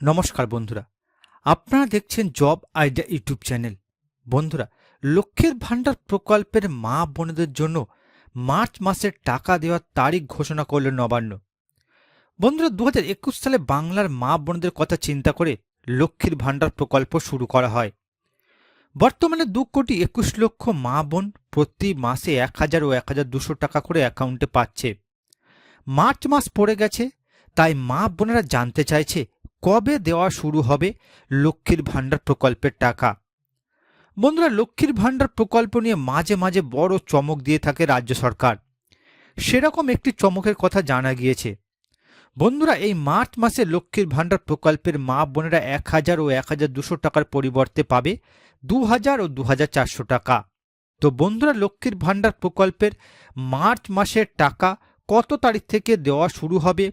নমস্কার বন্ধুরা। আপনারা দেখছেন জব আইডিয়া ইউটিউব চ্যানেল। বন্ধুরা, লক্ষ্মীর ভাণ্ডার প্রকল্পের মা বোনেদের জন্য মার্চ মাসের টাকা দেওয়ার তারিখ ঘোষণা করল নবান্ন। বন্ধুরা দু একুশ সালে বাংলার মা বোনদের কথা চিন্তা করে লক্ষ্মীর ভাণ্ডার প্রকল্প শুরু করা হয়। বর্তমানে দু কোটি একুশ লক্ষ মা বোন প্রতি মাসে এক হাজার ও এক হাজার দুশো টাকা করে অ্যাকাউন্টে পাচ্ছে। মার্চ মাস পড়ে গেছে, তাই মা বোনেরা জানতে চাইছে কবে দেওয়া শুরু হবে লক্ষ্মীর ভাণ্ডার প্রকল্পের টাকা? বন্ধুরা, লক্ষ্মীর ভাণ্ডার প্রকল্প নিয়ে মাঝে মাঝে বড় চমক দিয়ে থাকে রাজ্য সরকার। সেরকম একটি চমকের কথা জানা গিয়েছে। বন্ধুরা, এই মার্চ মাসে লক্ষ্মীর ভাণ্ডার প্রকল্পের মা বোনেরা এক হাজার ও এক হাজার দুশো টাকার পরিবর্তে পাবে দু হাজার ও দু হাজার চারশো টাকা। তো বন্ধুরা, লক্ষ্মীর ভাণ্ডার প্রকল্পের মার্চ মাসের টাকা কত তারিখ থেকে দেওয়া শুরু হবে?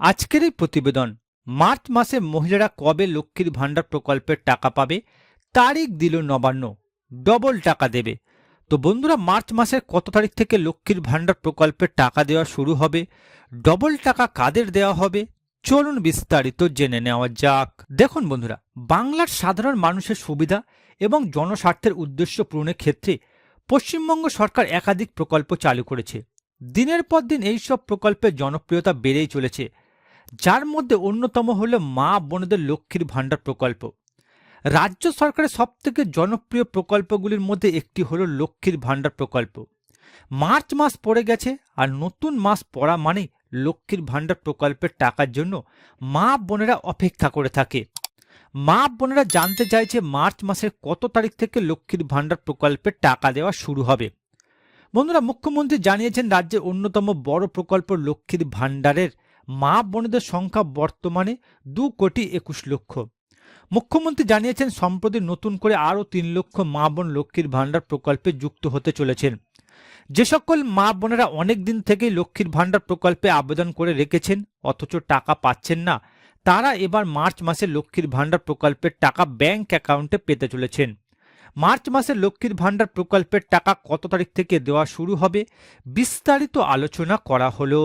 আজকের এই প্রতিবেদন মার্চ মাসে মহিলারা কবে লক্ষ্মীর ভাণ্ডার প্রকল্পের টাকা পাবে, তারিখ দিল নবান্ন, ডবল টাকা দেবে। তো বন্ধুরা, মার্চ মাসের কত তারিখ থেকে লক্ষ্মীর ভাণ্ডার প্রকল্পের টাকা দেওয়া শুরু হবে, ডবল টাকা কাদের দেওয়া হবে, চলুন বিস্তারিত জেনে নেওয়া যাক। দেখুন বন্ধুরা, বাংলার সাধারণ মানুষের সুবিধা এবং জনস্বার্থের উদ্দেশ্য পূরণের ক্ষেত্রে পশ্চিমবঙ্গ সরকার একাধিক প্রকল্প চালু করেছে। দিনের পর দিন এইসব প্রকল্পের জনপ্রিয়তা বেড়েই চলেছে। যার মধ্যে অন্যতম হল মা বোনদের লক্ষ্মীর ভাণ্ডার প্রকল্প। রাজ্য সরকারের সবথেকে জনপ্রিয় প্রকল্পগুলির মধ্যে একটি হল লক্ষ্মীর ভাণ্ডার প্রকল্প। মার্চ মাস পড়ে গেছে আর নতুন মাস পড়া মানে লক্ষ্মীর ভাণ্ডার প্রকল্পের টাকার জন্য মা বোনেরা অপেক্ষা করে থাকে। মা বোনেরা জানতে চাইছে মার্চ মাসের কত তারিখ থেকে লক্ষ্মীর ভাণ্ডার প্রকল্পের টাকা দেওয়া শুরু হবে। বন্ধুরা, মুখ্যমন্ত্রী জানিয়েছেন রাজ্যের অন্যতম বড় প্রকল্প লক্ষ্মীর ভাণ্ডারের মা বোনদের সংখ্যা বর্তমানে দু কোটি একুশ লক্ষ। মুখ্যমন্ত্রী জানিয়েছেন, সম্প্রতি নতুন করে আরও তিন লক্ষ মা বোন লক্ষ্মীর ভাণ্ডার প্রকল্পে যুক্ত হতে চলেছেন। যে সকল মা বোনেরা অনেক দিন থেকেই লক্ষ্মীর ভাণ্ডার প্রকল্পে আবেদন করে রেখেছেন, অথচ টাকা পাচ্ছেন না, তারা এবার মার্চ মাসে লক্ষ্মীর ভাণ্ডার প্রকল্পের টাকা ব্যাংক অ্যাকাউন্টে পেতে চলেছেন। মার্চ মাসে লক্ষ্মীর ভাণ্ডার প্রকল্পের টাকা কত তারিখ থেকে দেওয়া শুরু হবে, বিস্তারিত আলোচনা করা হলো।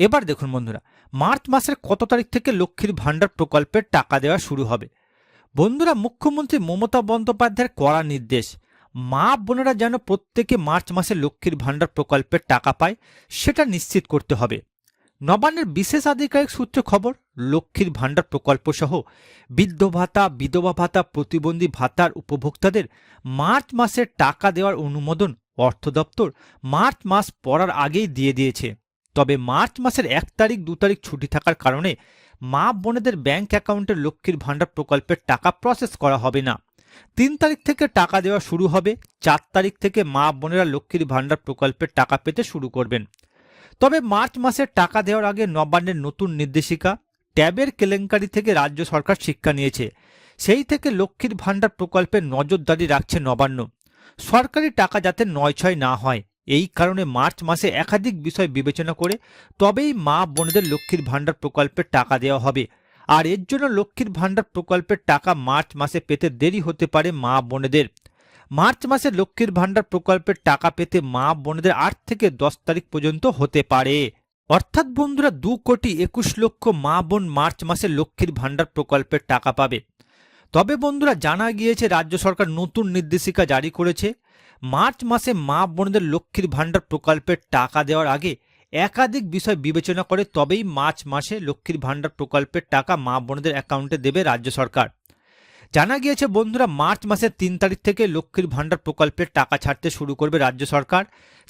এবার দেখুন বন্ধুরা মার্চ মাসের কত তারিখ থেকে লক্ষ্মীর ভাণ্ডার প্রকল্পের টাকা দেওয়া শুরু হবে? বন্ধুরা, মুখ্যমন্ত্রী মমতা বন্দ্যোপাধ্যায়ের কড়া নির্দেশ। মা বোনেরা যেন প্রত্যেকে মার্চ মাসে লক্ষ্মীর ভাণ্ডার প্রকল্পের টাকা পায়, সেটা নিশ্চিত করতে হবে। নবান্নের বিশেষ আধিকারিক সূত্রে খবর, লক্ষ্মীর ভাণ্ডার প্রকল্প সহ বৃদ্ধ ভাতা, বিধবা ভাতা, প্রতিবন্ধী ভাতার উপভোক্তাদের মার্চ মাসের টাকা দেওয়ার অনুমোদন অর্থ দপ্তর মার্চ মাস পড়ার আগেই দিয়ে দিয়েছে। তবে মার্চ মাসের এক তারিখ, দু তারিখ ছুটি থাকার কারণে মা বোনেদের ব্যাংক অ্যাকাউন্টে লক্ষ্মীর ভাণ্ডার প্রকল্পের টাকা প্রসেস করা হবে না। তিন তারিখ থেকে টাকা দেওয়া শুরু হবে, চার তারিখ থেকে মা বোনেরা লক্ষ্মীর ভাণ্ডার প্রকল্পের টাকা পেতে শুরু করবেন। তবে মার্চ মাসের টাকা দেওয়ার আগে নবান্নের নতুন নির্দেশিকা, ট্যাবের কেলেঙ্কারি থেকে রাজ্য সরকার শিক্ষা নিয়েছে। সেই থেকে লক্ষ্মীর ভাণ্ডার প্রকল্পে নজরদারি রাখছে নবান্ন। সরকারি টাকা যাতে নয় ছয় না হয়। এই কারণে মার্চ মাসে একাধিক বিষয় বিবেচনা করে তবেই মা বোনেদের লক্ষ্মীর ভাণ্ডার প্রকল্পের টাকা দেওয়া হবে। আর এর জন্য লক্ষ্মীর ভাণ্ডার প্রকল্পের টাকা মার্চ মাসে পেতে দেরি হতে পারে মা বোনেদের। মার্চ মাসে লক্ষ্মীর ভাণ্ডার প্রকল্পের টাকা পেতে মা বোনেদের আট থেকে দশ তারিখ পর্যন্ত হতে পারে। অর্থাৎ বন্ধুরা, দু কোটি একুশ লক্ষ মা বোন মার্চ মাসে লক্ষ্মীর ভাণ্ডার প্রকল্পের টাকা পাবে। তবে বন্ধুরা, জানা গিয়েছে রাজ্য সরকার নতুন নির্দেশিকা জারি করেছে। মার্চ মাসে মা বোনদের লক্ষ্মীর ভাণ্ডার প্রকল্পের টাকা দেওয়ার আগে একাধিক বিষয় বিবেচনা করে তবেই মার্চ মাসে লক্ষ্মীর ভাণ্ডার প্রকল্পের টাকা মা বোনদের অ্যাকাউন্টে দেবে রাজ্য সরকার। জানা গিয়েছে, বন্ধুরা, মার্চ মাসের তিন তারিখ থেকে লক্ষ্মীর ভাণ্ডার প্রকল্পের টাকা ছাড়তে শুরু করবে রাজ্য সরকার।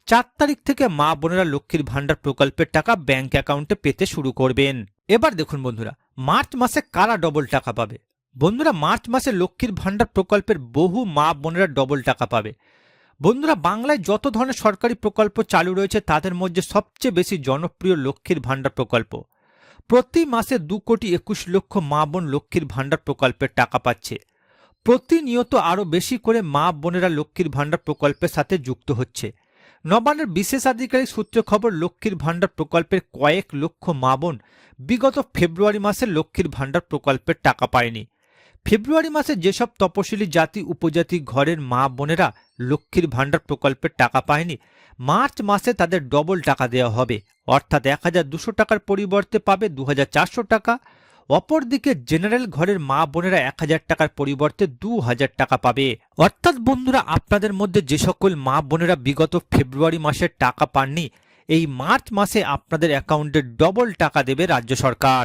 চার তারিখ থেকে মা বোনেরা লক্ষ্মীর ভাণ্ডার প্রকল্পের টাকা ব্যাংক অ্যাকাউন্টে পেতে শুরু করবেন। এবার দেখুন, বন্ধুরা, মার্চ মাসে কারা ডবল টাকা পাবে? বন্ধুরা মার্চ মাসে লক্ষ্মীর ভাণ্ডার প্রকল্পের বহু মা বোনেরা ডবল টাকা পাবে। বন্ধুরা বাংলায় যত ধরনের সরকারি প্রকল্প চালু রয়েছে, তাদের মধ্যে সবচেয়ে বেশি জনপ্রিয় লক্ষ্মীর ভাণ্ডার প্রকল্প। প্রতি মাসে দু কোটি একুশ লক্ষ মা বোন লক্ষ্মীর ভাণ্ডার প্রকল্পের টাকা পাচ্ছে। প্রতিনিয়ত আরও বেশি করে মা বোনেরা লক্ষ্মীর ভাণ্ডার প্রকল্পের সাথে যুক্ত হচ্ছে। নবান্নের বিশেষ আধিকারিক সূত্রে খবর, লক্ষ্মীর ভাণ্ডার প্রকল্পের কয়েক লক্ষ মা বোন বিগত ফেব্রুয়ারি মাসে লক্ষ্মীর ভাণ্ডার প্রকল্পের টাকা পায়নি। ফেব্রুয়ারি মাসে যেসব তপশিলি জাতি, উপজাতি, ঘরের মা বোনেরা লক্ষ্মীর ভাণ্ডার প্রকল্পের টাকা পায়নি, মার্চ মাসে তাদের ডবল টাকা দেওয়া হবে। অর্থাৎ এক হাজার দুশো টাকার পরিবর্তে পাবে দু হাজার চারশো টাকা। অপরদিকে জেনারেল ঘরের মা বোনেরা এক হাজার টাকার পরিবর্তে দু হাজার টাকা পাবে। অর্থাৎ বন্ধুরা, আপনাদের মধ্যে যে সকল মা বোনেরা বিগত ফেব্রুয়ারি মাসের টাকা পাননি, এই মার্চ মাসে আপনাদের অ্যাকাউন্টে ডবল টাকা দেবে রাজ্য সরকার।